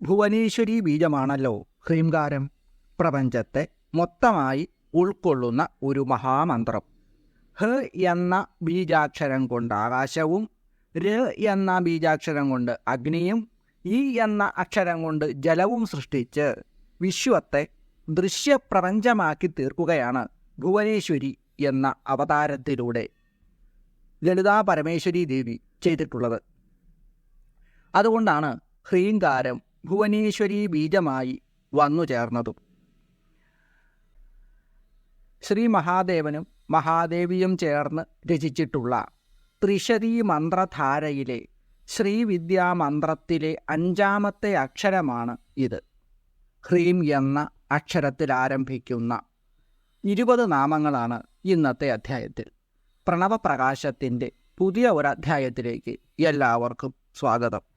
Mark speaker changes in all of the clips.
Speaker 1: ഭുവനേശ്വരി ബീജമാണല്ലോ ഹ്രീംകാരം പ്രപഞ്ചത്തെ മൊത്തമായി ഉൾക്കൊള്ളുന്ന ഒരു മഹാമന്ത്രം. ഹ എന്ന ബീജാക്ഷരം കൊണ്ട് ആകാശവും ര എന്ന ബീജാക്ഷരം കൊണ്ട് അഗ്നിയും ഈ എന്ന അക്ഷരം കൊണ്ട് ജലവും സൃഷ്ടിച്ച് വിശ്വത്തെ ദൃശ്യപ്രപഞ്ചമാക്കി തീർക്കുകയാണ് ഭുവനേശ്വരി എന്ന അവതാരത്തിലൂടെ ലളിതാ പരമേശ്വരി ദേവി ചെയ്തിട്ടുള്ളത്. അതുകൊണ്ടാണ് ഹ്രീങ്കാരം ഭുവനേശ്വരി ബീജമായി വന്നു ചേർന്നതും. ശ്രീ മഹാദേവനും മഹാദേവിയും ചേർന്ന് രചിച്ചിട്ടുള്ള ത്രിശതി മന്ത്രധാരയിലെ ശ്രീവിദ്യാ മന്ത്രത്തിലെ അഞ്ചാമത്തെ അക്ഷരമാണ് ഇത്. ഹ്രീം എന്ന അക്ഷരത്തിൽ ആരംഭിക്കുന്ന ഇരുപത് നാമങ്ങളാണ് ഇന്നത്തെ അധ്യായത്തിൽ. പ്രണവപ്രകാശത്തിന്റെ പുതിയ ഒരു അധ്യായത്തിലേക്ക് എല്ലാവർക്കും സ്വാഗതം.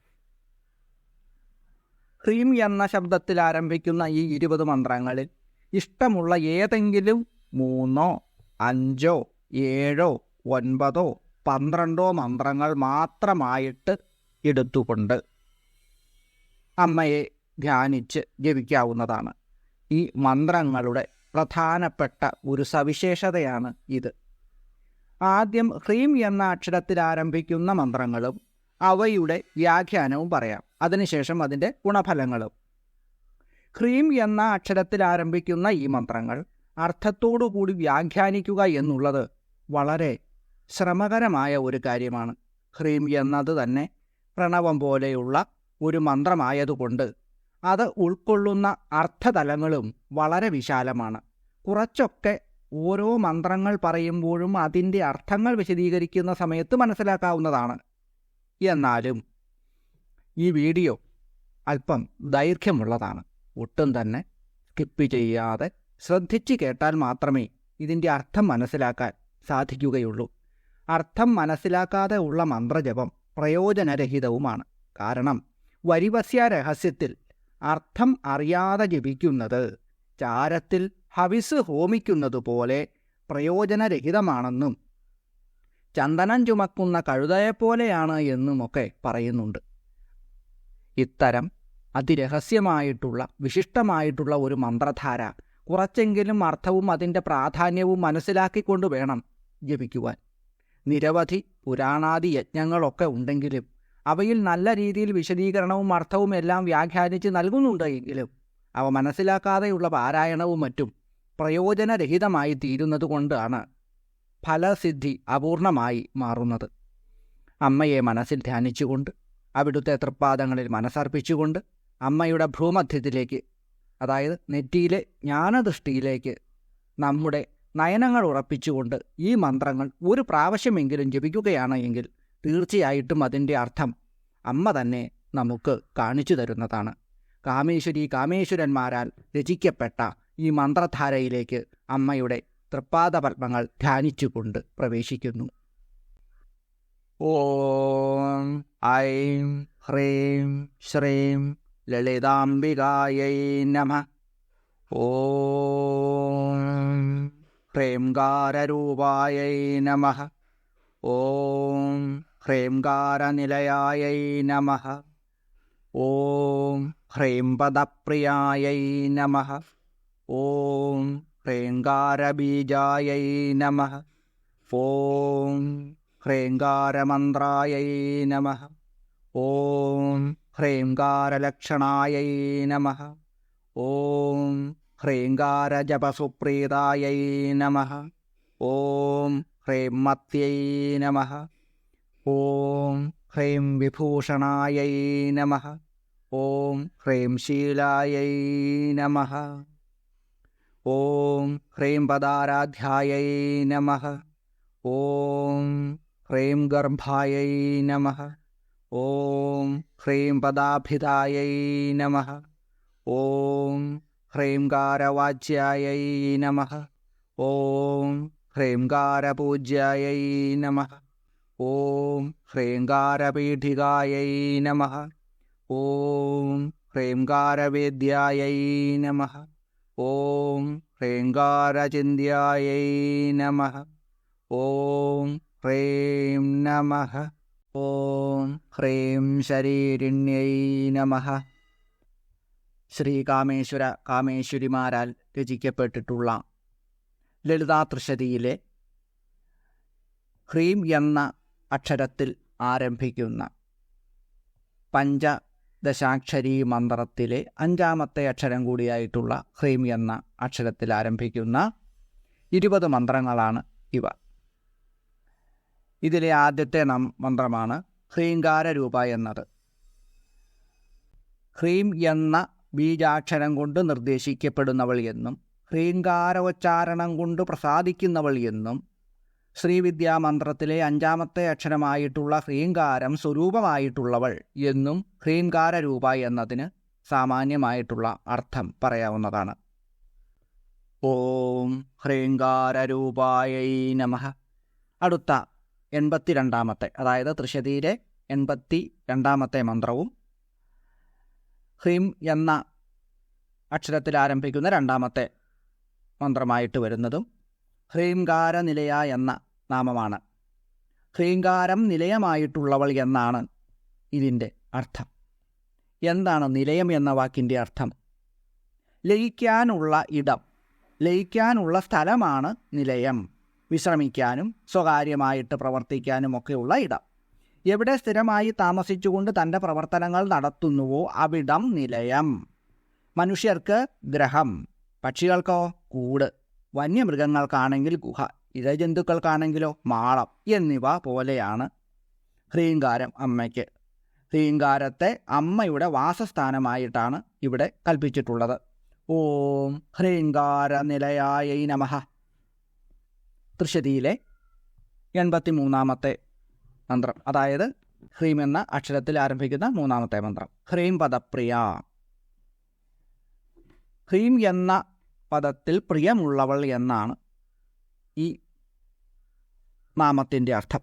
Speaker 1: ഹ്രീം എന്ന ശബ്ദത്തിൽ ആരംഭിക്കുന്ന ഈ ഇരുപത് മന്ത്രങ്ങളിൽ ഇഷ്ടമുള്ള ഏതെങ്കിലും മൂന്നോ അഞ്ചോ ഏഴോ ഒൻപതോ പന്ത്രണ്ടോ മന്ത്രങ്ങൾ മാത്രമായിട്ട് എടുത്തുകൊണ്ട് അമ്മയെ ധ്യാനിച്ച് ജപിക്കാവുന്നതാണ്. ഈ മന്ത്രങ്ങളുടെ പ്രധാനപ്പെട്ട ഒരു സവിശേഷതയാണ് ഇത്. ആദ്യം ഹ്രീം എന്ന അക്ഷരത്തിൽ ആരംഭിക്കുന്ന മന്ത്രങ്ങളും അവയുടെ വ്യാഖ്യാനവും പറയാം. അതിനുശേഷം അതിന്റെ ഗുണഫലങ്ങളും. ഹ്രീം എന്ന അക്ഷരത്തിൽ ആരംഭിക്കുന്ന ഈ മന്ത്രങ്ങൾ അർത്ഥത്തോടുകൂടി വ്യാഖ്യാനിക്കുക എന്നുള്ളത് വളരെ ശ്രമകരമായ ഒരു കാര്യമാണ്. ഹ്രീം എന്നത് തന്നെ പ്രണവം പോലെയുള്ള ഒരു മന്ത്രമായതുകൊണ്ട് അത് ഉൾക്കൊള്ളുന്ന അർത്ഥതലങ്ങളും വളരെ വിശാലമാണ്. കുറച്ചൊക്കെ ഓരോ മന്ത്രങ്ങൾ പറയുമ്പോഴും അതിന്റെ അർത്ഥങ്ങൾ വിശദീകരിക്കുന്ന സമയത്ത് മനസ്സിലാക്കാവുന്നതാണ്. എന്നാലും ഈ വീഡിയോ അല്പം ദൈർഘ്യമുള്ളതാണ്. ഒട്ടും തന്നെ സ്കിപ്പ് ചെയ്യാതെ ശ്രദ്ധിച്ച് കേട്ടാൽ മാത്രമേ ഇതിന്റെ അർത്ഥം മനസ്സിലാക്കാൻ സാധിക്കുകയുള്ളൂ. അർത്ഥം മനസ്സിലാക്കാതെ ഉള്ള മന്ത്രജപം പ്രയോജനരഹിതവുമാണ്. കാരണം വരിവസ്യ രഹസ്യത്തിൽ അർത്ഥം അറിയാതെ ജപിക്കുന്നത് ചാരത്തിൽ ഹവിസ് ഹോമിക്കുന്നത് പോലെ പ്രയോജനരഹിതമാണെന്നും ചന്ദനം ചുമക്കുന്ന കഴുതയെപ്പോലെയാണ് എന്നുമൊക്കെ പറയുന്നുണ്ട്. ഇത്തരം അതിരഹസ്യമായിട്ടുള്ള വിശിഷ്ടമായിട്ടുള്ള ഒരു മന്ത്രധാര കുറച്ചെങ്കിലും അർത്ഥവും അതിന്റെ പ്രാധാന്യവും മനസ്സിലാക്കിക്കൊണ്ട് വേണം ജപിക്കുവാൻ. നിരവധി പുരാണാദി യജ്ഞങ്ങളൊക്കെ ഉണ്ടെങ്കിലും അവയിൽ നല്ല രീതിയിൽ വിശദീകരണവും അർത്ഥവും എല്ലാം വ്യാഖ്യാനിച്ച് നൽകുന്നുണ്ടെങ്കിലും അവ മനസ്സിലാക്കാതെയുള്ള പാരായണവും മറ്റും പ്രയോജനരഹിതമായി തീരുന്നത് കൊണ്ടാണ് ഫലസിദ്ധി അപൂർണമായി മാറുന്നത്. അമ്മയെ മനസ്സിൽ ധ്യാനിച്ചുകൊണ്ട് അവിടുത്തെ തൃപ്പാദങ്ങളിൽ മനസ്സർപ്പിച്ചുകൊണ്ട് അമ്മയുടെ ഭ്രൂമധ്യത്തിലേക്ക് അതായത് നെറ്റിയിലെ ജ്ഞാനദൃഷ്ടിയിലേക്ക് നമ്മുടെ നയനങ്ങൾ ഉറപ്പിച്ചുകൊണ്ട് ഈ മന്ത്രങ്ങൾ ഒരു പ്രാവശ്യമെങ്കിലും ജപിക്കുകയാണ് എങ്കിൽ തീർച്ചയായിട്ടും അതിന്റെ അർത്ഥം അമ്മ തന്നെ നമുക്ക് കാണിച്ചു തരുന്നതാണ്. കാമേശ്വരി കാമേശ്വരന്മാരാൽ രചിക്കപ്പെട്ട ഈ മന്ത്രധാരയിലേക്ക് അമ്മയുടെ തൃപ്പാദപത്മങ്ങൾ ധ്യാനിച്ചുകൊണ്ട് പ്രവേശിക്കുന്നു. ഓം ഐം ഹ്രീം ശ്രീം ലളിതാംബികായൈ നമ ഓം ഹ്രീംകാരൂപായൈ നമ ഓം ഹ്രീംകാരനിലയായൈ നമ ഓം ഹ്രീംപദപ്രിയായൈ നമ ഓം ഹ്രീംകാരബീജായൈ നമ ഓം ഹ്രേങ്കാരമന്ത്രായൈ നമ ഓം ഹ്രേങ്കാരലക്ഷണായൈ നമ ഓം ഹ്രേങ്കാരജപസുപ്രീതായൈ നമ ഓം ഹ്രേം മത്യൈ നമ ഓം ഹ്രേം വിഭൂഷണായൈ നമ ഓം ഹ്രേം ശീലായൈ നമ ഓം ഹ്രേം പദാരാധ്യായൈ നമ ഓം ഹ്രേം ഗർഭായൈ നമ ഓം ഹ്രേം പദാഭിതായൈ നമ ഓം ഹ്രേംകാരവാച്യായൈ നമ ഓം ഹ്രേംകാരപൂജ്യായൈ നമ ഓം ഹ്രേംകാരപീഠികായൈ നമ ഓം ഹ്രേംകാരവേദ്യായൈ നമ ഓം ഹ്രേങ്കാരചിന്യായൈ നമ ഓം ഹ്രേം നമ ഓം ഹ്രീം ശരീരിണ്യൈ നമ ശ്രീ കാമേശ്വര കാമേശ്വരിമാരാൽ രചിക്കപ്പെട്ടിട്ടുള്ള ലളിതാ തൃശതിയിലെ ഹ്രീം എന്ന അക്ഷരത്തിൽ ആരംഭിക്കുന്ന പഞ്ചദശാക്ഷരി മന്ത്രത്തിലെ അഞ്ചാമത്തെ അക്ഷരം കൂടിയായിട്ടുള്ള ഹ്രീം എന്ന അക്ഷരത്തിൽ ആരംഭിക്കുന്ന ഇരുപത് മന്ത്രങ്ങളാണ് ഇവ. ഇതിലെ ആദ്യത്തെ നം മന്ത്രമാണ് ഹ്രീങ്കാര രൂപ എന്നത്. ഹ്രീം എന്ന ബീജാക്ഷരം കൊണ്ട് നിർദ്ദേശിക്കപ്പെടുന്നവൾ എന്നും ഹ്രീങ്കാരോച്ചാരണം കൊണ്ട് പ്രസാദിക്കുന്നവൾ എന്നും ശ്രീവിദ്യാമന്ത്രത്തിലെ അഞ്ചാമത്തെ അക്ഷരമായിട്ടുള്ള ഹ്രീങ്കാരം സ്വരൂപമായിട്ടുള്ളവൾ എന്നും ഹ്രീങ്കാര രൂപ എന്നതിന് സാമാന്യമായിട്ടുള്ള അർത്ഥം പറയാവുന്നതാണ്. ഓം ഹ്രീങ്കാരൂപായൈ നമ. അടുത്ത എൺപത്തിരണ്ടാമത്തെ അതായത് തൃശതിയിലെ എൺപത്തി രണ്ടാമത്തെ മന്ത്രവും ഹ്രീം എന്ന അക്ഷരത്തിൽ ആരംഭിക്കുന്ന രണ്ടാമത്തെ മന്ത്രമായിട്ട് വരുന്നതും ഹ്രീംകാര നിലയ എന്ന നാമമാണ്. ഹ്രീങ്കാരം നിലയമായിട്ടുള്ളവൾ എന്നാണ് ഇതിന്റെ അർത്ഥം. എന്താണ് നിലയം എന്ന വാക്കിന്റെ അർത്ഥം? ലയിക്കാനുള്ള ഇടം ലയിക്കാനുള്ള സ്ഥലമാണ് നിലയം. വിശ്രമിക്കാനും സ്വകാര്യമായിട്ട് പ്രവർത്തിക്കാനും ഒക്കെയുള്ള ഇടം. എവിടെ സ്ഥിരമായി താമസിച്ചുകൊണ്ട് തന്റെ പ്രവർത്തനങ്ങൾ നടത്തുന്നുവോ അവിടം നിലയം. മനുഷ്യർക്ക് ഗ്രഹം പക്ഷികൾക്കോ കൂട് വന്യമൃഗങ്ങൾക്കാണെങ്കിൽ ഗുഹ ഇഴജന്തുക്കൾക്കാണെങ്കിലോ മാളം എന്നിവ പോലെയാണ് ഹ്രീങ്കാരം അമ്മയ്ക്ക്. ഹ്രീങ്കാരത്തെ അമ്മയുടെ വാസസ്ഥാനമായിട്ടാണ് ഇവിടെ കൽപ്പിച്ചിട്ടുള്ളത്. ഓം ഹ്രീങ്കാര നിലയായ നമഃ. തൃശതിയിലെ എൺപത്തി മൂന്നാമത്തെ മന്ത്രം. അതായത് ഹ്രീം എന്ന അക്ഷരത്തിൽ ആരംഭിക്കുന്ന മൂന്നാമത്തെ മന്ത്രം. ഹ്രീം പദപ്രിയ. ഹ്രീം എന്ന പദത്തിൽ പ്രിയമുള്ളവൾ എന്നാണ് ഈ നാമത്തിന്റെ അർത്ഥം.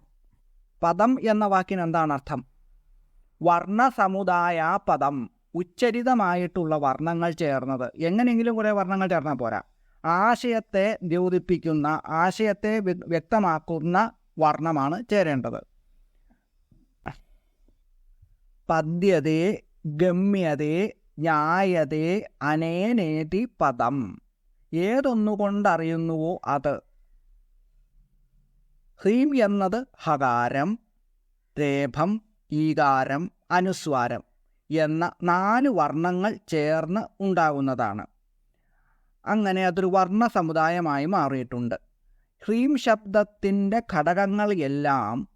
Speaker 1: പദം എന്ന വാക്കിന് എന്താണ് അർത്ഥം? വർണസമുദായ പദം ഉച്ചരിതമായിട്ടുള്ള വർണങ്ങൾ ചേർന്നത്. എങ്ങനെയെങ്കിലും കുറേ വർണങ്ങൾ ചേർന്നാൽ പോരാ. ആശയത്തെ ദ്യോതിപ്പിക്കുന്ന ആശയത്തെ വ്യക്തമാക്കുന്ന വർണമാണ് ചേരേണ്ടത്. പദ്യതേ ഗമ്യതേ ന്യായതേ അനേനേതി പദം. ഏതൊന്നുകൊണ്ടറിയുന്നുവോ അത്? ഹ്രീം എന്നത് ഹകാരം രേഭം ഈകാരം അനുസ്വാരം എന്ന നാല് വർണങ്ങൾ ചേർന്ന് ഉണ്ടാകുന്നതാണ്. അങ്ങനെ അതൊരു വർണ സമുദായമായി മാറിയിട്ടുണ്ട്. ഹ്രീം ശബ്ദത്തിന്റെ ഘടകങ്ങൾ എല്ലാം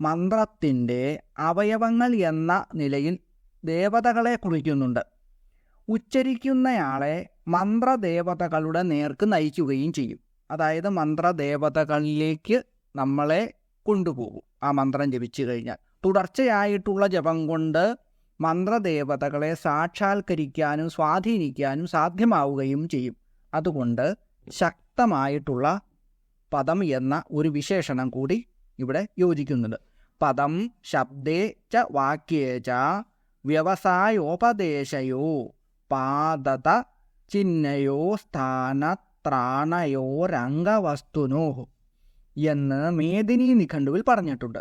Speaker 1: മന്ത്രത്തിന്റെ അവയവങ്ങൾ എന്ന നിലയിൽ ദേവതകളെ കുറിക്കുന്നുണ്ട്. ഉച്ചരിക്കുന്നയാളെ മന്ത്രദേവതകളുടെ നേർക്ക് നയിക്കുകയും ചെയ്യും. അതായത് മന്ത്രദേവതകളിലേക്ക് നമ്മളെ കൊണ്ടുപോകും ആ മന്ത്രം ജപിച്ചു കഴിഞ്ഞാൽ. തുടർച്ചയായിട്ടുള്ള ജപം കൊണ്ട് മന്ത്രദേവതകളെ സാക്ഷാത്കരിക്കാനും സ്വാധീനിക്കാനും സാധ്യമാവുകയും ചെയ്യും. അതുകൊണ്ട് ശക്തമായിട്ടുള്ള പദം എന്ന ഒരു വിശേഷണം കൂടി ഇവിടെ യോജിക്കുന്നുണ്ട് പദം ശബ്ദേ ച വാക്യേ ച വ്യവസായോപദേശയോ പാദത ചിഹ്നയോ സ്ഥാനത്രാണയോ രംഗവസ്തുനോ എന്ന് മേദിനി നിഘണ്ടുവിൽ പറഞ്ഞിട്ടുണ്ട്.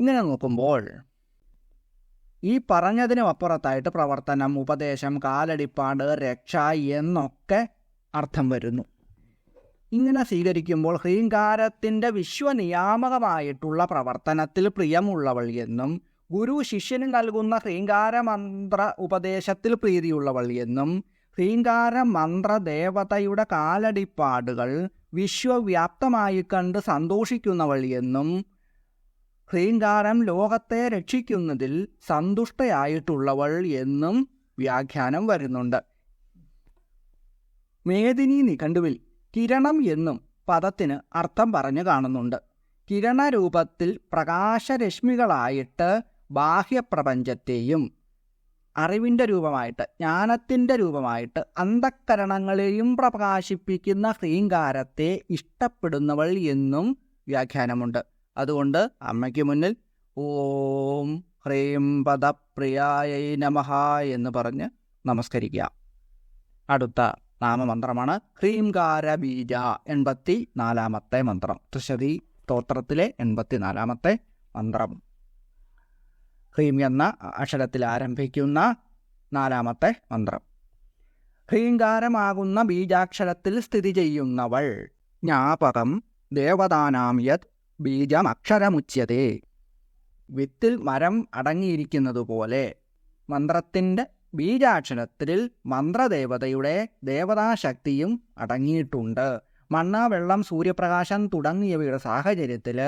Speaker 1: ഇങ്ങനെ നോക്കുമ്പോൾ ഈ പറഞ്ഞതിനും അപ്പുറത്തായിട്ട് പ്രവർത്തനം ഉപദേശം കാലടിപ്പാട് രക്ഷ എന്നൊക്കെ അർത്ഥം വരുന്നു. ഇങ്ങനെ സ്വീകരിക്കുമ്പോൾ ഹ്രീങ്കാരത്തിന്റെ വിശ്വനിയാമകമായിട്ടുള്ള പ്രവർത്തനത്തിൽ പ്രിയമുള്ളവൾ എന്നും ഗുരു ശിഷ്യന് നൽകുന്ന ഹ്രീങ്കാരമന്ത്ര ഉപദേശത്തിൽ പ്രീതിയുള്ളവൾ എന്നും ഹ്രീങ്കാര മന്ത്രദേവതയുടെ കാലടിപ്പാടുകൾ വിശ്വവ്യാപ്തമായി കണ്ട് സന്തോഷിക്കുന്നവൾ എന്നും ഹ്രീങ്കാരം ലോകത്തെ രക്ഷിക്കുന്നതിൽ സന്തുഷ്ടയായിട്ടുള്ളവൾ എന്നും വ്യാഖ്യാനം വരുന്നുണ്ട്. മേദിനി നിഘണ്ടുവിൽ കിരണം എന്നും പദത്തിന് അർത്ഥം പറഞ്ഞു കാണുന്നുണ്ട്. കിരണരൂപത്തിൽ പ്രകാശരശ്മികളായിട്ട് ബാഹ്യപ്രപഞ്ചത്തെയും അറിവിന്റെ രൂപമായിട്ട് ജ്ഞാനത്തിന്റെ രൂപമായിട്ട് അന്ധക്കരണങ്ങളെയും പ്രകാശിപ്പിക്കുന്ന ഹ്രീങ്കാരത്തെ ഇഷ്ടപ്പെടുന്നവൾ എന്നും വ്യാഖ്യാനമുണ്ട്. അതുകൊണ്ട് അമ്മയ്ക്ക് മുന്നിൽ ഓം ഹ്രീം പദപ്രിയായ നമഹ എന്ന് പറഞ്ഞ് നമസ്കരിക്കുക അടുത്ത നാമമന്ത്രമാണ് ഹ്രീംകാര ബീജ എൺപത്തി നാലാമത്തെ മന്ത്രം. തൃശതി സ്തോത്രത്തിലെ എൺപത്തി നാലാമത്തെ മന്ത്രം. ഹ്രീം എന്ന അക്ഷരത്തിൽ ആരംഭിക്കുന്ന നാലാമത്തെ മന്ത്രം. ഹ്രീങ്കാരമാകുന്ന ബീജാക്ഷരത്തിൽ സ്ഥിതി ചെയ്യുന്നവൾ ജ്ഞാപകം ദേവതാനാം യത് ബീജമക്ഷരമുച്യതേ വിത്തിൽ മരം അടങ്ങിയിരിക്കുന്നതുപോലെ മന്ത്രത്തിന്റെ ബീജാക്ഷരത്തിൽ മന്ത്രദേവതയുടെ ദേവതാശക്തിയും അടങ്ങിയിട്ടുണ്ട്. മണ്ണ വെള്ളം സൂര്യപ്രകാശം തുടങ്ങിയവയുടെ സാഹചര്യത്തിൽ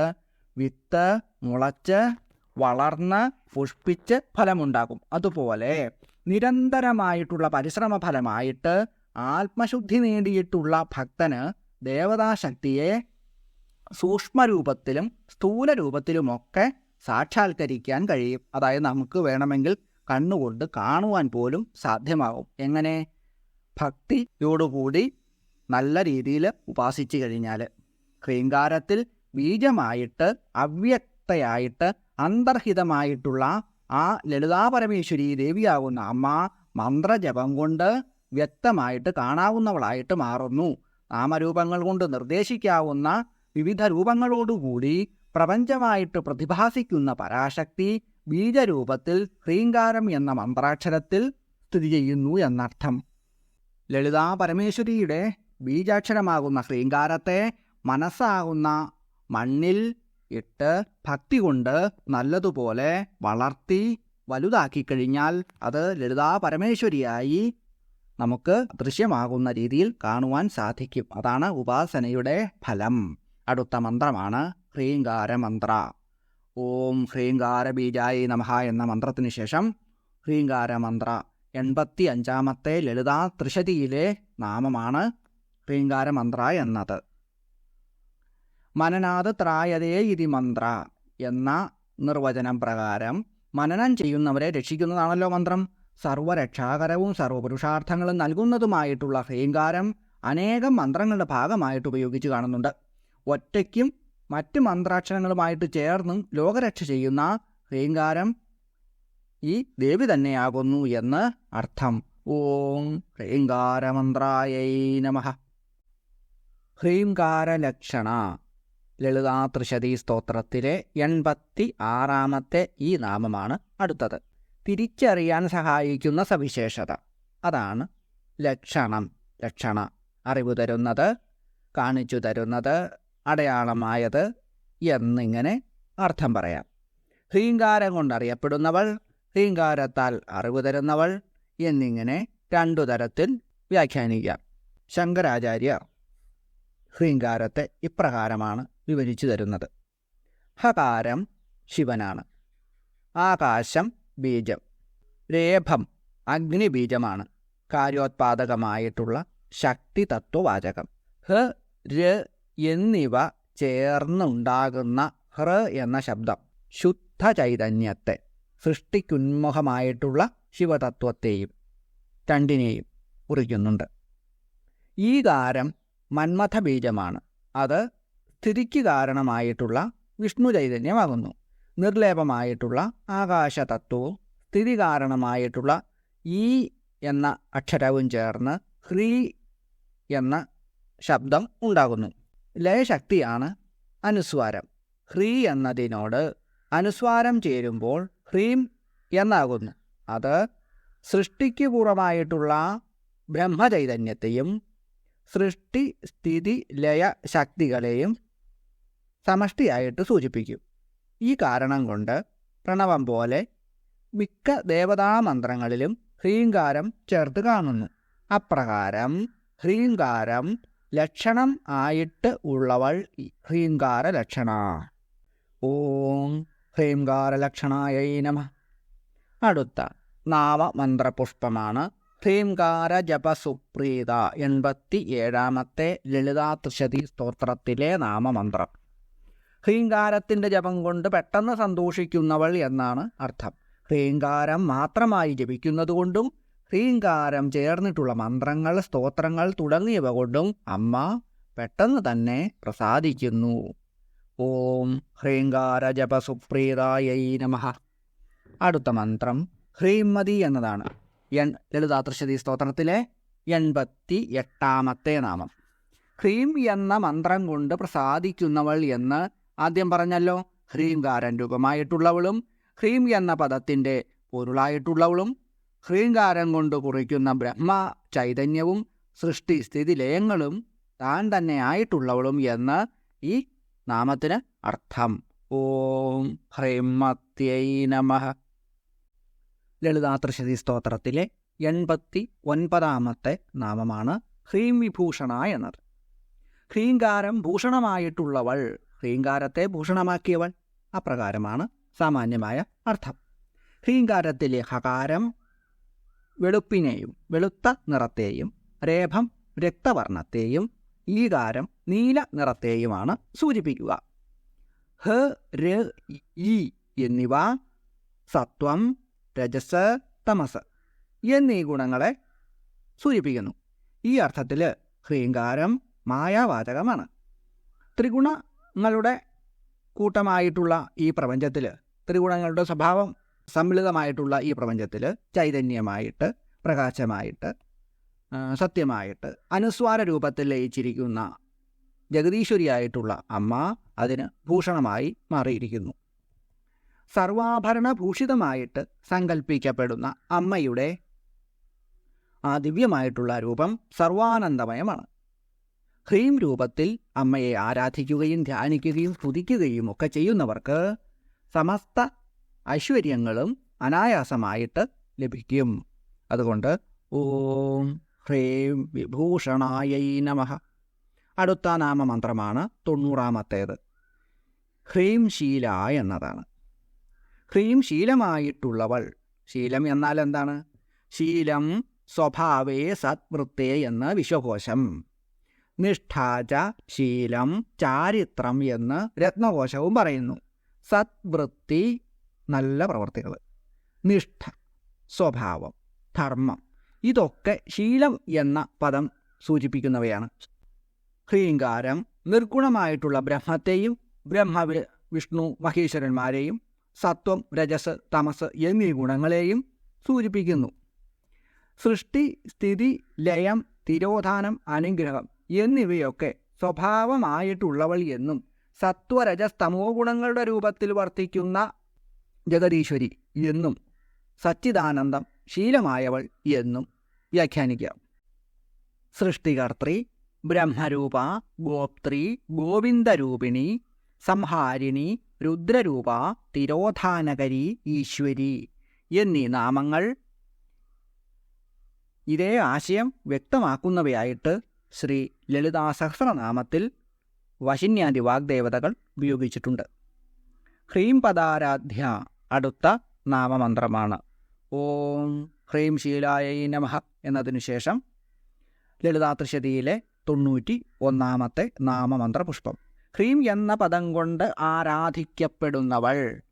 Speaker 1: വിത്ത് മുളച്ച് വളർന്ന് പുഷ്പിച്ച് ഫലമുണ്ടാകും. അതുപോലെ നിരന്തരമായിട്ടുള്ള പരിശ്രമ ഫലമായിട്ട് ആത്മശുദ്ധി നേടിയിട്ടുള്ള ഭക്തന് ദേവതാശക്തിയെ സൂക്ഷ്മരൂപത്തിലും സ്ഥൂല രൂപത്തിലുമൊക്കെ സാക്ഷാത്കരിക്കാൻ കഴിയും. അതായത് നമുക്ക് വേണമെങ്കിൽ കണ്ണുകൊണ്ട് കാണുവാൻ പോലും സാധ്യമാകും. എങ്ങനെ? ഭക്തിയോടുകൂടി നല്ല രീതിയിൽ ഉപാസിച്ചു കഴിഞ്ഞാൽ ക്രീങ്കാരത്തിൽ ബീജമായിട്ട് അവ്യക്തയായിട്ട് അന്തർഹിതമായിട്ടുള്ള ആ ലളിതാപരമേശ്വരി ദേവിയാകുന്ന അമ്മ മന്ത്രജപം കൊണ്ട് വ്യക്തമായിട്ട് കാണാവുന്നവളായിട്ട് മാറുന്നു. നാമരൂപങ്ങൾ കൊണ്ട് നിർദ്ദേശിക്കാവുന്ന വിവിധ രൂപങ്ങളോടുകൂടി പ്രപഞ്ചമായിട്ട് പ്രതിഭാസിക്കുന്ന പരാശക്തി ബീജരൂപത്തിൽ ഹ്രീങ്കാരം എന്ന മന്ത്രാക്ഷരത്തിൽ സ്ഥിതി ചെയ്യുന്നു എന്നർത്ഥം. ലളിതാ പരമേശ്വരിയുടെ ബീജാക്ഷരമാകുന്ന ഹ്രീങ്കാരത്തെ മനസ്സാകുന്ന മണ്ണിൽ ഇട്ട് ഭക്തി കൊണ്ട് നല്ലതുപോലെ വളർത്തി വലുതാക്കി കഴിഞ്ഞാൽ അത് ലളിതാ പരമേശ്വരിയായി നമുക്ക് ദൃശ്യമാകുന്ന രീതിയിൽ കാണുവാൻ സാധിക്കും. അതാണ് ഉപാസനയുടെ ഫലം. അടുത്ത മന്ത്രമാണ് ഹ്രീങ്കാര മന്ത്ര. ഓം ഹ്രീങ്കാര ബീജായി നമഃ എന്ന മന്ത്രത്തിന് ശേഷം ഹ്രീങ്കാര മന്ത്ര. എൺപത്തി അഞ്ചാമത്തെ ലളിതാ ത്രിശതിയിലെ നാമമാണ് ഹ്രീങ്കാര മന്ത്ര എന്നത്. മനനാത് ത്രായതേ ഇതി മന്ത്ര എന്ന നിർവചനം പ്രകാരം മനനം ചെയ്യുന്നവരെ രക്ഷിക്കുന്നതാണല്ലോ മന്ത്രം. സർവരക്ഷാകരവും സർവപുരുഷാർത്ഥങ്ങളും നൽകുന്നതുമായിട്ടുള്ള ഹ്രീങ്കാരം അനേകം മന്ത്രങ്ങളുടെ ഭാഗമായിട്ട് ഉപയോഗിച്ച് കാണുന്നുണ്ട്. ഒറ്റയ്ക്കും മറ്റ് മന്ത്രാക്ഷരങ്ങളുമായിട്ട് ചേർന്നും ലോകരക്ഷ ചെയ്യുന്ന ഹ്രീങ്കാരം ഈ ദേവി തന്നെയാകുന്നു എന്ന് അർത്ഥം. ഓം ഹ്രീങ്കാരമന്ത്രായൈ നമ. ഹ്രീങ്കാരലക്ഷണ. ലളിതാ ത്രിശതി സ്തോത്രത്തിലെ എൺപത്തി ആറാമത്തെ ഈ നാമമാണ് അടുത്തത്. തിരിച്ചറിയാൻ സഹായിക്കുന്ന സവിശേഷത. അതാണ് ലക്ഷണം. ലക്ഷണ. അറിവ് തരുന്നത് കാണിച്ചു തരുന്നത് അടയാളമായത് എന്നിങ്ങനെ അർത്ഥം പറയാം. ഹ്രീങ്കാരം കൊണ്ടറിയപ്പെടുന്നവൾ ഹ്രീങ്കാരത്താൽ അറിവ് തരുന്നവൾ എന്നിങ്ങനെ രണ്ടു തരത്തിൽ വ്യാഖ്യാനിക്കാം. ശങ്കരാചാര്യർ ഹ്രീങ്കാരത്തെ ഇപ്രകാരമാണ് വിവരിച്ചു തരുന്നത്. ഹകാരം ശിവനാണ്. ആകാശം ബീജം. രേഭം അഗ്നിബീജമാണ്. കാര്യോത്പാദകമായിട്ടുള്ള ശക്തി തത്വവാചകം ഹ എന്നിവ ചേർന്നുണ്ടാകുന്ന ഹ്ര എന്ന ശബ്ദം ശുദ്ധ ചൈതന്യത്തെ സൃഷ്ടിക്കുന്മുഖമായിട്ടുള്ള ശിവതത്വത്തെയും രണ്ടിനെയും കുറിക്കുന്നുണ്ട്. ഈ കാരം മന്മഥ ബീജമാണ് അത് സ്ഥിതിക്ക് കാരണമായിട്ടുള്ള വിഷ്ണു ചൈതന്യമാകുന്നു നിർലേപമായിട്ടുള്ള ആകാശതത്വവും സ്ഥിതി കാരണമായിട്ടുള്ള ഈ എന്ന അക്ഷരവും ചേർന്ന് ഹ്രീ എന്ന ശബ്ദം ഉണ്ടാകുന്നു. ലയശക്തിയാണ് അനുസ്വാരം. ഹ്രീ എന്നതിനോട് അനുസ്വാരം ചേരുമ്പോൾ ഹ്രീം എന്നാകുന്നു. അത് സൃഷ്ടിക്ക് പുറമായിട്ടുള്ള ബ്രഹ്മചൈതന്യത്തെയും സൃഷ്ടി സ്ഥിതി ലയ ശക്തികളെയും സമഷ്ടിയായിട്ട് സൂചിപ്പിക്കും. ഈ കാരണം കൊണ്ട് പ്രണവം പോലെ മിക്ക ദേവതാമന്ത്രങ്ങളിലും ഹ്രീങ്കാരം ചേർത്ത് കാണുന്നു. അപ്രകാരം ഹ്രീങ്കാരം ലക്ഷണം ആയിട്ട് ഉള്ളവൾ ഹ്രീംകാര ലക്ഷണ. ഓം ഹ്രീംകാര ലക്ഷണായൈ നമ. അടുത്ത നാമമന്ത്രപുഷ്പമാണ് ഹ്രീംകാര ജപസുപ്രീത എൺപത്തി ഏഴാമത്തെ ലളിതാ ത്രിശതി സ്തോത്രത്തിലെ നാമമന്ത്രം. ഹ്രീങ്കാരത്തിന്റെ ജപം കൊണ്ട് പെട്ടെന്ന് സന്തോഷിക്കുന്നവൾ എന്നാണ് അർത്ഥം. ഹ്രീങ്കാരം മാത്രമായി ജപിക്കുന്നതുകൊണ്ടും ഹ്രീങ്കാരം ചേർന്നിട്ടുള്ള മന്ത്രങ്ങൾ സ്തോത്രങ്ങൾ തുടങ്ങിയവ കൊണ്ടും അമ്മ പെട്ടെന്ന് തന്നെ പ്രസാദിക്കുന്നു. ഓം ഹ്രീങ്കാര ജപസുപ്രീതായൈ നമ. അടുത്ത മന്ത്രം ഹ്രീമതി എന്നതാണ്. എൺ ലളിതാതൃശതി സ്തോത്രത്തിലെ എൺപത്തി എട്ടാമത്തെ നാമം. ഹ്രീം എന്ന മന്ത്രം കൊണ്ട് പ്രസാദിക്കുന്നവൾ എന്ന് ആദ്യം പറഞ്ഞല്ലോ. ഹ്രീംകാരൻ രൂപമായിട്ടുള്ളവളും ഹ്രീം എന്ന പദത്തിന്റെ പൊരുളായിട്ടുള്ളവളും ഹ്രീങ്കാരം കൊണ്ട് കുറിക്കുന്ന ബ്രഹ്മ ചൈതന്യവും സൃഷ്ടി സ്ഥിതി ലയങ്ങളും താൻ തന്നെ ആയിട്ടുള്ളവളും എന്ന് ഈ നാമത്തിന് അർത്ഥം. ഓം ഹ്രൈമത്യൈ നമ. ലളിതാത്രശതി സ്തോത്രത്തിലെ എൺപത്തി ഒൻപതാമത്തെ നാമമാണ് ഹ്രീം വിഭൂഷണ എന്നത് ഹ്രീങ്കാരം ഭൂഷണമായിട്ടുള്ളവൾ ഹ്രീങ്കാരത്തെ ഭൂഷണമാക്കിയവൾ അപ്രകാരമാണ് സാമാന്യമായ അർത്ഥം. ഹ്രീങ്കാരത്തിലെ ഹകാരം വെളുപ്പിനെയും വെളുത്ത നിറത്തെയും രേഭം രക്തവർണത്തെയും ഈകാരം നീല നിറത്തെയുമാണ് സൂചിപ്പിക്കുക. ഹ ര ഇ എന്നിവ സത്വം രജസ് തമസ് എന്നീ ഗുണങ്ങളെ സൂചിപ്പിക്കുന്നു. ഈ അർത്ഥത്തിൽ ഹ്രീങ്കാരം മായാവാചകമാണ്. ത്രിഗുണങ്ങളുടെ കൂട്ടമായിട്ടുള്ള ഈ പ്രപഞ്ചത്തിൽ ത്രിഗുണങ്ങളുടെ സ്വഭാവം സമ്മിളിതമായിട്ടുള്ള ഈ പ്രപഞ്ചത്തിൽ ചൈതന്യമായിട്ട് പ്രകാശമായിട്ട് സത്യമായിട്ട് അനുസ്വാര രൂപത്തിൽ ലയിച്ചിരിക്കുന്ന ജഗദീശ്വരിയായിട്ടുള്ള അമ്മ അതിന് ഭൂഷണമായി മാറിയിരിക്കുന്നു. സർവാഭരണ ഭൂഷിതമായിട്ട് സങ്കല്പിക്കപ്പെടുന്ന അമ്മയുടെ ആ ദിവ്യമായിട്ടുള്ള രൂപം സർവാനന്ദമയമാണ്. ഹ്രീം രൂപത്തിൽ അമ്മയെ ആരാധിക്കുകയും ധ്യാനിക്കുകയും സ്തുതിക്കുകയും ഒക്കെ ചെയ്യുന്നവർക്ക് സമസ്ത ഐശ്വര്യങ്ങളും അനായാസമായിട്ട് ലഭിക്കും. അതുകൊണ്ട് ഓം ഹ്രീം വിഭൂഷണായൈ നമ. അടുത്ത നാമമന്ത്രമാണ് തൊണ്ണൂറാമത്തേത്. ഹ്രീം ശീല എന്നതാണ്. ഹ്രീം ശീലമായിട്ടുള്ളവൾ ശീലം എന്നാൽ എന്താണ്? ശീലം സ്വഭാവേ സത്വൃത്തേ എന്ന് വിശ്വകോശം. നിഷ്ഠാച ശീലം ചാരിത്രം എന്ന് രത്നകോശവും പറയുന്നു. സത്വൃത്തി നല്ല പ്രവർത്തികൾ. നിഷ്ഠ സ്വഭാവം ധർമ്മം ഇതൊക്കെ ശീലം എന്ന പദം സൂചിപ്പിക്കുന്നവയാണ്. ഹ്രീങ്കാരം നിർഗുണമായിട്ടുള്ള ബ്രഹ്മത്തെയും ബ്രഹ്മ വിഷ്ണു മഹേശ്വരന്മാരെയും സത്വം രജസ് തമസ് എന്നീ ഗുണങ്ങളെയും സൂചിപ്പിക്കുന്നു. സൃഷ്ടി സ്ഥിതി ലയം തിരോധാനം അനുഗ്രഹം എന്നിവയൊക്കെ സ്വഭാവമായിട്ടുള്ളവൾ എന്നും സത്വരജസ്തമോ ഗുണങ്ങളുടെ രൂപത്തിൽ വർത്തിക്കുന്ന ജഗദീശ്വരി എന്നും സച്ചിദാനന്ദം ശീലമായവൾ എന്നും വ്യാഖ്യാനിക്കാം സൃഷ്ടികർത്തി ബ്രഹ്മരൂപ ഗോപ്ത്രി ഗോവിന്ദരൂപിണി സംഹാരിണി രുദ്രരൂപ തിരോധാനകരി ഈശ്വരി എന്നീ നാമങ്ങൾ ഇതേ ആശയം വ്യക്തമാക്കുന്നവയായിട്ട് ശ്രീ ലളിതാ സഹസ്രനാമത്തിൽ വശിന്യാദി വാഗ്ദേവതകൾ ഉപയോഗിച്ചിട്ടുണ്ട്. ഹ്രീം പദാരാധ്യ അടുത്ത നാമമന്ത്രമാണ്. ഓം ഹ്രീം ശീലായൈ നമഃ എന്നതിനു ശേഷം ലളിതാത്രിശതിയിലെ തൊണ്ണൂറ്റി ഒന്നാമത്തെ നാമമന്ത്ര പുഷ്പം ഹ്രീം എന്ന പദം കൊണ്ട് ആരാധിക്കപ്പെടുന്നവൾ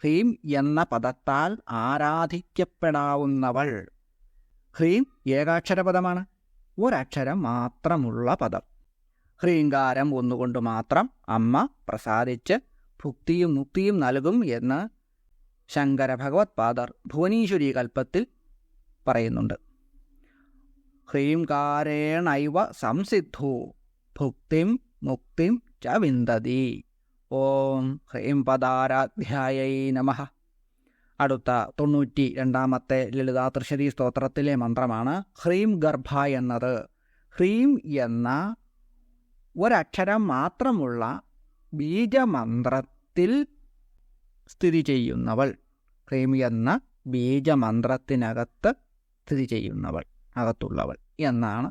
Speaker 1: ഹ്രീം എന്ന പദത്താൽ ആരാധിക്കപ്പെടാവുന്നവൾ ഹ്രീം ഏകാക്ഷരപദമാണ്. ഒരക്ഷരം മാത്രമുള്ള പദം. ഹ്രീങ്കാരം ഒന്നുകൊണ്ട് മാത്രം അമ്മ പ്രസാദിച്ച് ഭുക്തിയും മുക്തിയും നൽകും എന്ന് ശങ്കര ഭഗവത്പാദർ ഭുവനീശ്വരി കൽപ്പത്തിൽ പറയുന്നുണ്ട്. ഹ്രീംകാരേണൈവ സംസിദ്ധു ഭുക്തിം മുക്തിം ച വിന്ദതി. ഓം ഹ്രീം പദാരാധ്യായൈ നമ. അടുത്ത തൊണ്ണൂറ്റി രണ്ടാമത്തെ ലളിതാ ത്രിശതി സ്തോത്രത്തിലെ മന്ത്രമാണ് ഹ്രീം ഗർഭ എന്നത്. ഹ്രീം എന്ന ഒരക്ഷരം മാത്രമുള്ള ബീജമന്ത്രത്തിൽ സ്ഥിതി ചെയ്യുന്നവൾ. ഹ്രീം എന്ന ബീജമന്ത്രത്തിനകത്ത് സ്ഥിതി ചെയ്യുന്നവൾ അകത്തുള്ളവൾ എന്നാണ്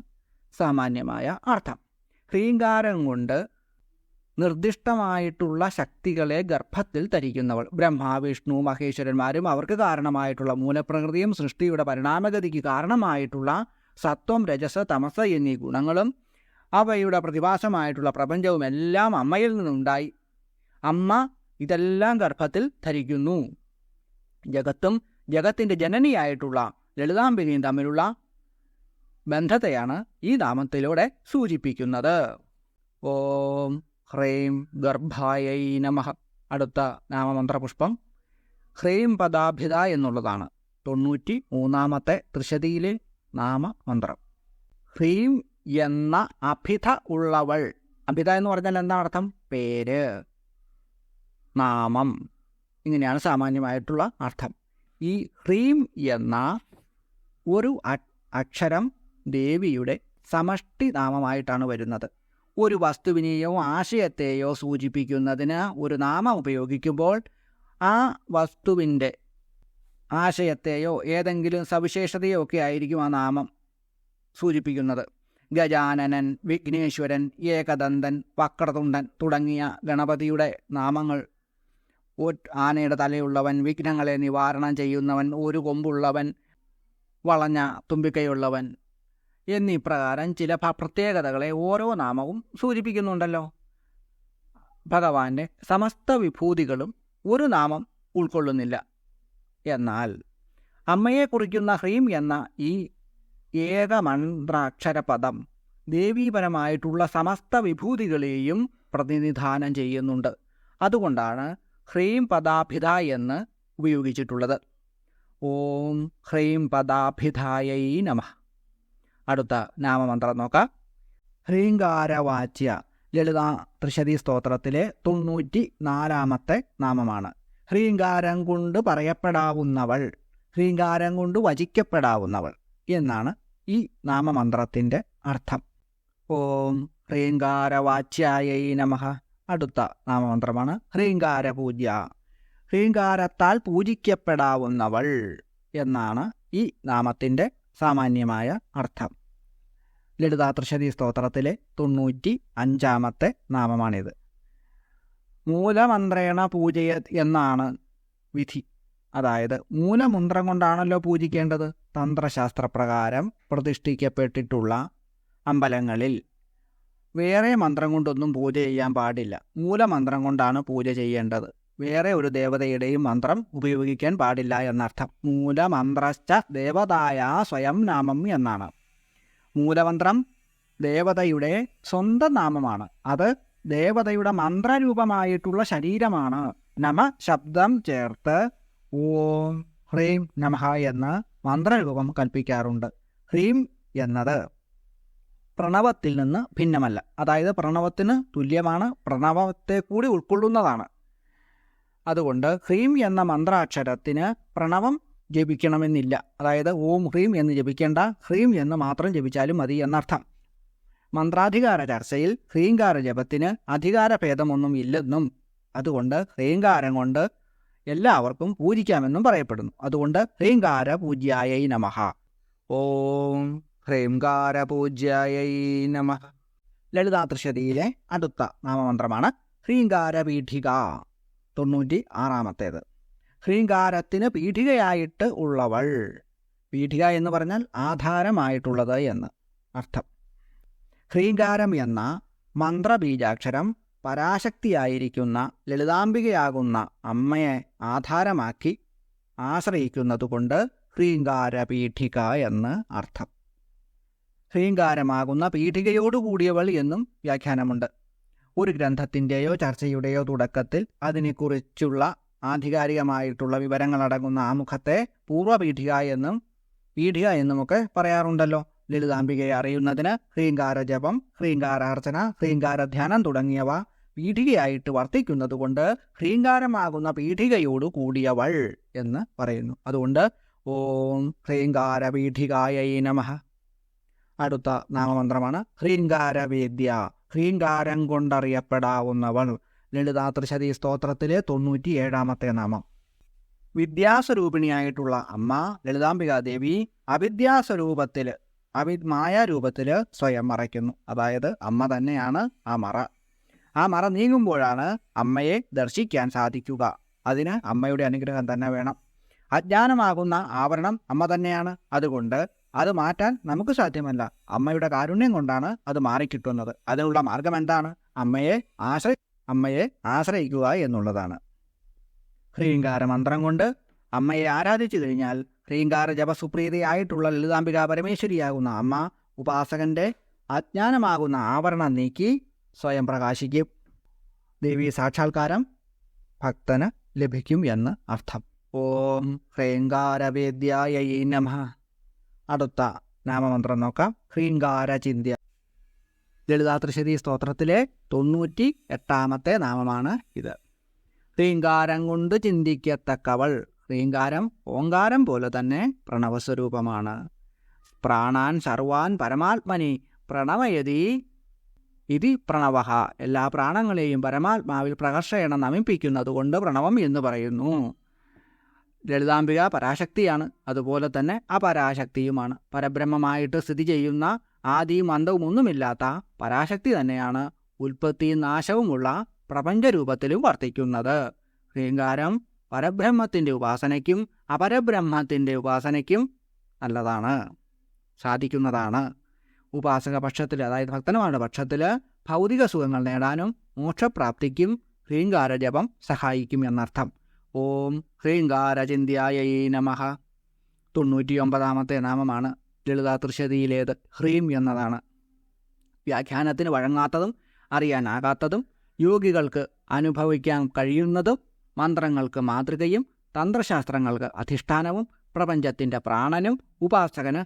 Speaker 1: സാമാന്യമായ അർത്ഥം. ഹ്രീങ്കാരം കൊണ്ട് നിർദ്ദിഷ്ടമായിട്ടുള്ള ശക്തികളെ ഗർഭത്തിൽ ധരിക്കുന്നവൾ ബ്രഹ്മ വിഷ്ണു മഹേശ്വരന്മാരും അവർക്ക് കാരണമായിട്ടുള്ള മൂലപ്രകൃതിയും സൃഷ്ടിയുടെ പരിണാമഗതിക്ക് കാരണമായിട്ടുള്ള സത്വം രജസ തമസ എന്നീ ഗുണങ്ങളും അവയുടെ പ്രതിഭാസമായിട്ടുള്ള പ്രപഞ്ചവും എല്ലാം അമ്മയിൽ നിന്നുണ്ടായി. അമ്മ ഇതെല്ലാം ഗർഭത്തിൽ ധരിക്കുന്നു. ജഗത്തും ജഗത്തിന്റെ ജനനിയായിട്ടുള്ള ലളിതാംബികയും തമ്മിലുള്ള ബന്ധത്തെയാണ് ഈ നാമത്തിലൂടെ സൂചിപ്പിക്കുന്നത്. ഓം ഹ്രീം ഗർഭായൈ നമഃ. അടുത്ത നാമമന്ത്രപുഷ്പം. ഹ്രീം പദാഭിത എന്നുള്ളതാണ് തൊണ്ണൂറ്റി മൂന്നാമത്തെ ത്രിശതിയിലെ നാമമന്ത്രം. ഹ്രീം എന്ന അഭിത ഉള്ളവൾ. അഭിത എന്ന് പറഞ്ഞാൽ എന്താണ് അർത്ഥം? പേര്. നാമം. ഇങ്ങനെയാണ് സാമാന്യമായിട്ടുള്ള അർത്ഥം. ഈ ഹ്രീം എന്ന ഒരു അക്ഷരം ദേവിയുടെ സമഷ്ടി നാമമായിട്ടാണ് വരുന്നത്. ഒരു വസ്തുവിനെയോ ആശയത്തെയോ സൂചിപ്പിക്കുന്നതിന് ഒരു നാമം ഉപയോഗിക്കുമ്പോൾ ആ വസ്തുവിന്റെ ആശയത്തെയോ ഏതെങ്കിലും സവിശേഷതയോ ഒക്കെ ആയിരിക്കും ആ നാമം സൂചിപ്പിക്കുന്നത്. ഗജാനനൻ വിഘ്നേശ്വരൻ ഏകദന്തൻ വക്രതുണ്ടൻ തുടങ്ങിയ ഗണപതിയുടെ നാമങ്ങൾ ആനയുടെ തലയുള്ളവൻ വിഘ്നങ്ങളെ നിവാരണം ചെയ്യുന്നവൻ ഒരു കൊമ്പുള്ളവൻ വളഞ്ഞ തുമ്പിക്കൈയുള്ളവൻ എന്നീ പ്രകാരം ചില പ്രത്യേകതകളെ ഓരോ നാമവും സൂചിപ്പിക്കുന്നുണ്ടല്ലോ. ഭഗവാന്റെ സമസ്ത വിഭൂതികളും ഒരു നാമം ഉൾക്കൊള്ളുന്നില്ല. എന്നാൽ അമ്മയെ കുറിക്കുന്ന ഹ്രീം എന്ന ഈ ഏകമന്ത്രാക്ഷര പദം ദേവീപരമായിട്ടുള്ള സമസ്ത വിഭൂതികളെയും പ്രതിനിധാനം ചെയ്യുന്നുണ്ട്. അതുകൊണ്ടാണ് ഹ്രീം പദാഭിധ എന്ന് ഉപയോഗിച്ചിട്ടുള്ളത്. ഓം ഹ്രീം പദാഭിധായൈ നമ. അടുത്ത നാമമന്ത്രം നോക്കാം. ഹ്രീങ്കാരവാച്യ ലളിത ത്രിശതി സ്തോത്രത്തിലെ തൊണ്ണൂറ്റി നാലാമത്തെ നാമമാണ്. ഹ്രീങ്കാരം കൊണ്ട് പറയപ്പെടാവുന്നവൾ ഹ്രീങ്കാരം കൊണ്ട് വചിക്കപ്പെടാവുന്നവൾ എന്നാണ് ഈ നാമമന്ത്രത്തിന്റെ അർത്ഥം. ഓം ഹ്രീങ്കാരവാച്യായൈ നമഃ. അടുത്ത നാമമന്ത്രമാണ് ഹ്രീങ്കാരപൂജ ഹ്രീങ്കാരത്താൽ പൂജിക്കപ്പെടാവുന്നവൾ എന്നാണ് ഈ നാമത്തിന്റെ സാമാന്യമായ അർത്ഥം. ലളിതാതൃശതി സ്തോത്രത്തിലെ തൊണ്ണൂറ്റി അഞ്ചാമത്തെ നാമമാണിത്. മൂലമന്ത്രേണ പൂജയ എന്നാണ് വിധി. അതായത് മൂലമന്ത്രം കൊണ്ടാണല്ലോ പൂജിക്കേണ്ടത്. തന്ത്രശാസ്ത്രപ്രകാരം പ്രതിഷ്ഠിക്കപ്പെട്ടിട്ടുള്ള അമ്പലങ്ങളിൽ വേറെ മന്ത്രം കൊണ്ടൊന്നും പൂജ ചെയ്യാൻ പാടില്ല. മൂലമന്ത്രം കൊണ്ടാണ് പൂജ ചെയ്യേണ്ടത്. വേറെ ഒരു ദേവതയുടെയും മന്ത്രം ഉപയോഗിക്കാൻ പാടില്ല എന്നർത്ഥം. മൂലമന്ത്രശ്ച ദേവതായ സ്വയം നാമം എന്നാണ്. മൂലമന്ത്രം ദേവതയുടെ സ്വന്തം നാമമാണ്. അത് ദേവതയുടെ മന്ത്രരൂപമായിട്ടുള്ള ശരീരമാണ്. നമ ശബ്ദം ചേർത്ത് ഓം ഹ്രീം നമഹ എന്ന് മന്ത്രരൂപം കൽപ്പിക്കാറുണ്ട്. ഹ്രീം എന്നത് പ്രണവത്തിൽ നിന്ന് ഭിന്നമല്ല. അതായത് പ്രണവത്തിന് തുല്യമാണ് പ്രണവത്തെ കൂടി ഉൾക്കൊള്ളുന്നതാണ്. അതുകൊണ്ട് ഹ്രീം എന്ന മന്ത്രാക്ഷരത്തിന് പ്രണവം ജപിക്കണമെന്നില്ല. അതായത് ഓം ഹ്രീം എന്ന് ജപിക്കേണ്ട ഹ്രീം എന്ന് മാത്രം ജപിച്ചാലും മതി എന്നർത്ഥം. മന്ത്രാധികാര ചർച്ചയിൽ ഹ്രീങ്കാര ജപത്തിന് അധികാരഭേദമൊന്നും ഇല്ലെന്നും അതുകൊണ്ട് ഹ്രീങ്കാരം കൊണ്ട് എല്ലാവർക്കും പൂജിക്കാമെന്നും പറയപ്പെടുന്നു. അതുകൊണ്ട് ഹ്രീങ്കാര പൂജ്യായ നമഹ ഓം. ഹ്രീംകാര നമ. നമഃ ലളിതാ അടുത്ത നാമമന്ത്രമാണ് ഹ്രീങ്കാരപീഠിക തൊണ്ണൂറ്റി ആറാമത്തേത് ഹ്രീങ്കാരത്തിന് പീഠികയായിട്ട് ഉള്ളവൾ. പീഠിക എന്ന് പറഞ്ഞാൽ ആധാരമായിട്ടുള്ളത് എന്ന് അർത്ഥം. ഹ്രീങ്കാരം എന്ന മന്ത്രബീജാക്ഷരം പരാശക്തിയായിരിക്കുന്ന ലളിതാംബികയാകുന്ന അമ്മയെ ആധാരമാക്കി ആശ്രയിക്കുന്നതുകൊണ്ട് ഹ്രീങ്കാരപീഠിക എന്ന് അർത്ഥം. ഹ്രീങ്കാരമാകുന്ന പീഠികയോടുകൂടിയവൾ എന്നും വ്യാഖ്യാനമുണ്ട്. ഒരു ഗ്രന്ഥത്തിന്റെയോ ചർച്ചയുടെയോ തുടക്കത്തിൽ അതിനെക്കുറിച്ചുള്ള ആധികാരികമായിട്ടുള്ള വിവരങ്ങളടങ്ങുന്ന ആമുഖത്തെ പൂർവപീഠിക എന്നും പീഠിക എന്നുമൊക്കെ പറയാറുണ്ടല്ലോ. ലളിതാംബികയെ അറിയുന്നതിന് ഹ്രീങ്കാര ജപം ഹ്രീങ്കാരാർച്ചന ഹ്രീങ്കാരധ്യാനം തുടങ്ങിയവ പീഠികയായിട്ട് വർത്തിക്കുന്നതുകൊണ്ട് ഹ്രീങ്കാരമാകുന്ന പീഠികയോട് കൂടിയവൾ എന്ന് പറയുന്നു. അതുകൊണ്ട് ഓം ഹ്രീങ്കാര പീഠികായൈ നമഃ. അടുത്ത നാമമന്ത്രമാണ്. ഹ്രീങ്കാരവേദ്യ ഹ്രീങ്കാരം കൊണ്ടറിയപ്പെടാവുന്നവൾ. ലളിതാത്രിശതി സ്തോത്രത്തിലെ തൊണ്ണൂറ്റി ഏഴാമത്തെ നാമം. വിദ്യാസ്വരൂപിണിയായിട്ടുള്ള അമ്മ ലളിതാംബികാദേവി അവിദ്യാസ്വരൂപത്തിൽ അവി മായാരൂപത്തിൽ സ്വയം മറയ്ക്കുന്നു. അതായത് അമ്മ തന്നെയാണ് ആ മറ. ആ മറ നീങ്ങുമ്പോഴാണ് അമ്മയെ ദർശിക്കാൻ സാധിക്കുക. അതിന് അമ്മയുടെ അനുഗ്രഹം തന്നെ വേണം. അജ്ഞാനമാകുന്ന ആവരണം അമ്മ തന്നെയാണ്. അതുകൊണ്ട് അത് മാറ്റാൻ നമുക്ക് സാധ്യമല്ല. അമ്മയുടെ കാരുണ്യം കൊണ്ടാണ് അത് മാറിക്കിട്ടുന്നത്. അതിനുള്ള മാർഗം എന്താണ്? അമ്മയെ ആശ്രയി അമ്മയെ ആശ്രയിക്കുക എന്നുള്ളതാണ്. ഹ്രീങ്കാര മന്ത്രം കൊണ്ട് അമ്മയെ ആരാധിച്ചു കഴിഞ്ഞാൽ ഹ്രീങ്കാര ജപസുപ്രീതിയായിട്ടുള്ള ലളിതാംബിക പരമേശ്വരിയാകുന്ന അമ്മ ഉപാസകന്റെ അജ്ഞാനമാകുന്ന ആവരണം നീക്കി സ്വയം പ്രകാശിക്കും. ദേവീ സാക്ഷാത്കാരം ഭക്തന് ലഭിക്കും എന്ന് അർത്ഥം. ഓം ഹ്രീങ്കാരവേദ്യായ നമ. അടുത്ത നാമമന്ത്രം നോക്കാം. ഹ്രീങ്കാര ചിന്ത്യ ലളിതാത്രിശതി സ്തോത്രത്തിലെ തൊണ്ണൂറ്റി എട്ടാമത്തെ നാമമാണ് ഇത്. ഹ്രീങ്കാരം കൊണ്ട് ചിന്തിക്കത്തക്കവൾ. ഹ്രീങ്കാരം ഓങ്കാരം പോലെ തന്നെ പ്രണവസ്വരൂപമാണ്. പ്രാണാൻ സർവാൻ പരമാത്മനി പ്രണവയതി ഇതി പ്രണവ. എല്ലാ പ്രാണങ്ങളെയും പരമാത്മാവിൽ പ്രകർഷയണം നമിപ്പിക്കുന്നതുകൊണ്ട് പ്രണവം എന്ന് പറയുന്നു. ലളിതാംബിക പരാശക്തിയാണ്. അതുപോലെ തന്നെ അപരാശക്തിയുമാണ്. പരബ്രഹ്മമായിട്ട് സ്ഥിതി ചെയ്യുന്ന ആദിയും അന്തവും ഒന്നുമില്ലാത്ത പരാശക്തി തന്നെയാണ് ഉൽപ്പത്തിയും നാശവുമുള്ള പ്രപഞ്ചരൂപത്തിലും വർത്തിക്കുന്നത്. ശ്രീങ്കാരം പരബ്രഹ്മത്തിന്റെ ഉപാസനയ്ക്കും അപരബ്രഹ്മത്തിന്റെ ഉപാസനയ്ക്കും നല്ലതാണ്. സാധിക്കുന്നതാണ്. ഉപാസക പക്ഷത്തിൽ അതായത് ഭക്തന്മാരുടെ പക്ഷത്തിൽ ഭൗതിക സുഖങ്ങൾ നേടാനും മോക്ഷപ്രാപ്തിക്കും ഹ്രീങ്കാര ജപം സഹായിക്കും എന്നർത്ഥം. ഓം ഹ്രീങ്കാരചിന്തിയായൈ നമഃ. തൊണ്ണൂറ്റിയൊമ്പതാമത്തെ നാമമാണ് ലളിതാ തൃശതിയിലേത് ഹ്രീം എന്നതാണ്. വ്യാഖ്യാനത്തിന് വഴങ്ങാത്തതും അറിയാനാകാത്തതും യോഗികൾക്ക് അനുഭവിക്കാൻ കഴിയുന്നതും മന്ത്രങ്ങൾക്ക് മാതൃകയും തന്ത്രശാസ്ത്രങ്ങൾക്ക് അധിഷ്ഠാനവും പ്രപഞ്ചത്തിന്റെ പ്രാണനും ഉപാസകന്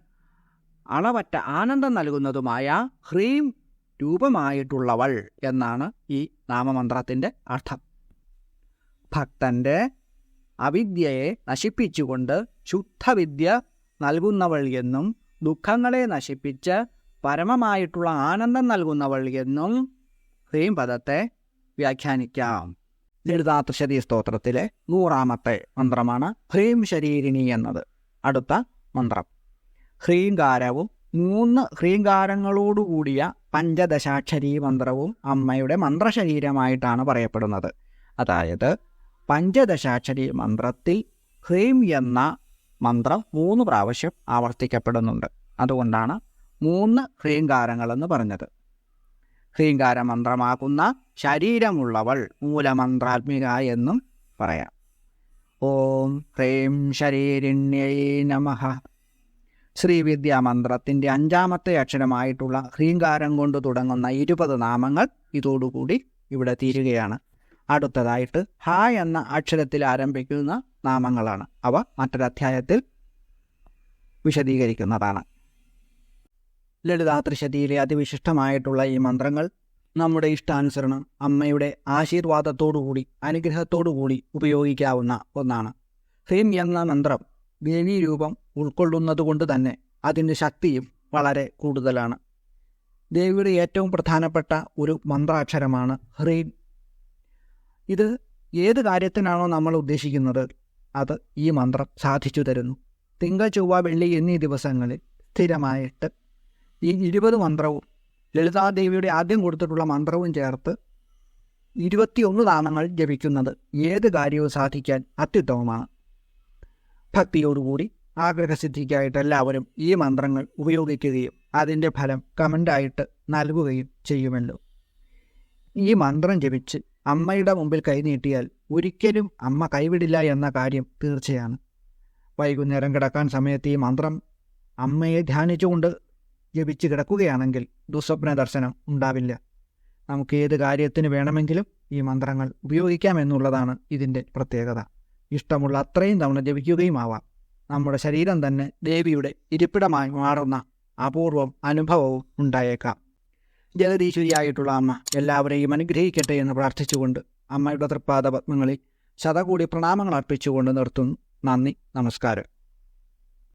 Speaker 1: അളവറ്റ ആനന്ദം നൽകുന്നതുമായ ഹ്രീം രൂപമായിട്ടുള്ളവൾ എന്നാണ് ഈ നാമമന്ത്രത്തിന്റെ അർത്ഥം. ഭക്തന്റെ അവിദ്യയെ നശിപ്പിച്ചുകൊണ്ട് ശുദ്ധവിദ്യ നൽകുന്നവൾ എന്നും ദുഃഖങ്ങളെ നശിപ്പിച്ച് പരമമായിട്ടുള്ള ആനന്ദം നൽകുന്നവൾ എന്നും ഹ്രീം പദത്തെ വ്യാഖ്യാനിക്കാം. ലളിതാത്രിശതി സ്തോത്രത്തിലെ നൂറാമത്തെ മന്ത്രമാണ് ഹ്രീം ശരീരിണി എന്നത്. അടുത്ത മന്ത്രം. ഹ്രീങ്കാരവും മൂന്ന് ഹ്രീങ്കാരങ്ങളോടുകൂടിയ പഞ്ചദശാക്ഷരി മന്ത്രവും അമ്മയുടെ മന്ത്രശരീരമായിട്ടാണ് പറയപ്പെടുന്നത്. അതായത് പഞ്ചദശാക്ഷരി മന്ത്രത്തിൽ ഹ്രീം എന്ന മന്ത്രം മൂന്ന് പ്രാവശ്യം ആവർത്തിക്കപ്പെടുന്നുണ്ട്. അതുകൊണ്ടാണ് മൂന്ന് ഹ്രീങ്കാരങ്ങളെന്ന് പറഞ്ഞത്. ഹ്രീങ്കാര മന്ത്രമാകുന്ന ശരീരമുള്ളവൾ മൂലമന്ത്രാത്മിക എന്നും പറയാം. ഓം ഹ്രീം ശരീരിണ്യൈ നമഃ. ശ്രീവിദ്യാമന്ത്രത്തിന്റെ അഞ്ചാമത്തെ അക്ഷരമായിട്ടുള്ള ഹ്രീങ്കാരം കൊണ്ട് തുടങ്ങുന്ന ഇരുപത് നാമങ്ങൾ ഇതോടുകൂടി ഇവിടെ തീരുകയാണ്. അടുത്തതായിട്ട് ഹ എന്ന അക്ഷരത്തിൽ ആരംഭിക്കുന്ന നാമങ്ങളാണ്. അവ മറ്റൊരധ്യായത്തിൽ വിശദീകരിക്കുന്നതാണ്. ലളിതാത്രിശതിയിലെ അതിവിശിഷ്ടമായിട്ടുള്ള ഈ മന്ത്രങ്ങൾ നമ്മുടെ ഇഷ്ടാനുസരണം അമ്മയുടെ ആശീർവാദത്തോടുകൂടി അനുഗ്രഹത്തോടുകൂടി ഉപയോഗിക്കാവുന്ന ഒന്നാണ്. ഹ്രീം എന്ന മന്ത്രം ദേവീ രൂപം ഉൾക്കൊള്ളുന്നതുകൊണ്ട് തന്നെ അതിന്റെ ശക്തിയും വളരെ കൂടുതലാണ്. ദേവിയുടെ ഏറ്റവും പ്രധാനപ്പെട്ട ഒരു മന്ത്രാക്ഷരമാണ് ഹ്രീം ഇത് ഏത് കാര്യത്തിനാണോ നമ്മൾ ഉദ്ദേശിക്കുന്നത് അത് ഈ മന്ത്രം സാധിച്ചു തരുന്നു. തിങ്കൾ ചൊവ്വ വെള്ളി എന്നീ ദിവസങ്ങളിൽ സ്ഥിരമായിട്ട് ഈ ഇരുപത് മന്ത്രവും ലളിതാദേവിയുടെ ആദ്യം കൊടുത്തിട്ടുള്ള മന്ത്രവും ചേർത്ത് ഇരുപത്തിയൊന്ന് നാമങ്ങൾ ജപിക്കുന്നത് ഏത് കാര്യവും സാധിക്കാൻ അത്യുത്തമമാണ്. ഭക്തിയോടുകൂടി ആഗ്രഹസിദ്ധിക്കായിട്ട് എല്ലാവരും ഈ മന്ത്രങ്ങൾ ഉപയോഗിക്കുകയും അതിന്റെ ഫലം കമന്റായിട്ട് നൽകുകയും ചെയ്യുമല്ലോ. ഈ മന്ത്രം ജപിച്ച് അമ്മയുടെ മുമ്പിൽ കൈനീട്ടിയാൽ ഒരിക്കലും അമ്മ കൈവിടില്ല എന്ന കാര്യം തീർച്ചയാണ്. വൈകുന്നേരം കിടക്കാൻ സമയത്ത് ഈ മന്ത്രം അമ്മയെ ധ്യാനിച്ചുകൊണ്ട് ജപിച്ച് കിടക്കുകയാണെങ്കിൽ ദുസ്വപ്ന ദർശനം ഉണ്ടാവില്ല. നമുക്ക് ഏത് കാര്യത്തിന് വേണമെങ്കിലും ഈ മന്ത്രങ്ങൾ ഉപയോഗിക്കാമെന്നുള്ളതാണ് ഇതിന്റെ പ്രത്യേകത. ഇഷ്ടമുള്ള അത്രയും തവണ ജപിക്കുകയും ആവാം. നമ്മുടെ ശരീരം തന്നെ ദേവിയുടെ ഇരിപ്പിടമായി മാറുന്ന അപൂർവം അനുഭവവും ഉണ്ടായേക്കാം. ജഗദീശ്വരിയായിട്ടുള്ള അമ്മ എല്ലാവരെയും അനുഗ്രഹിക്കട്ടെ എന്ന് പ്രാർത്ഥിച്ചുകൊണ്ട് അമ്മയുടെ തൃപ്പാദ പത്മങ്ങളിൽ ശതകൂടി പ്രണാമങ്ങൾ അർപ്പിച്ചുകൊണ്ട് നിർത്തുന്നു. നന്ദി നമസ്കാരം.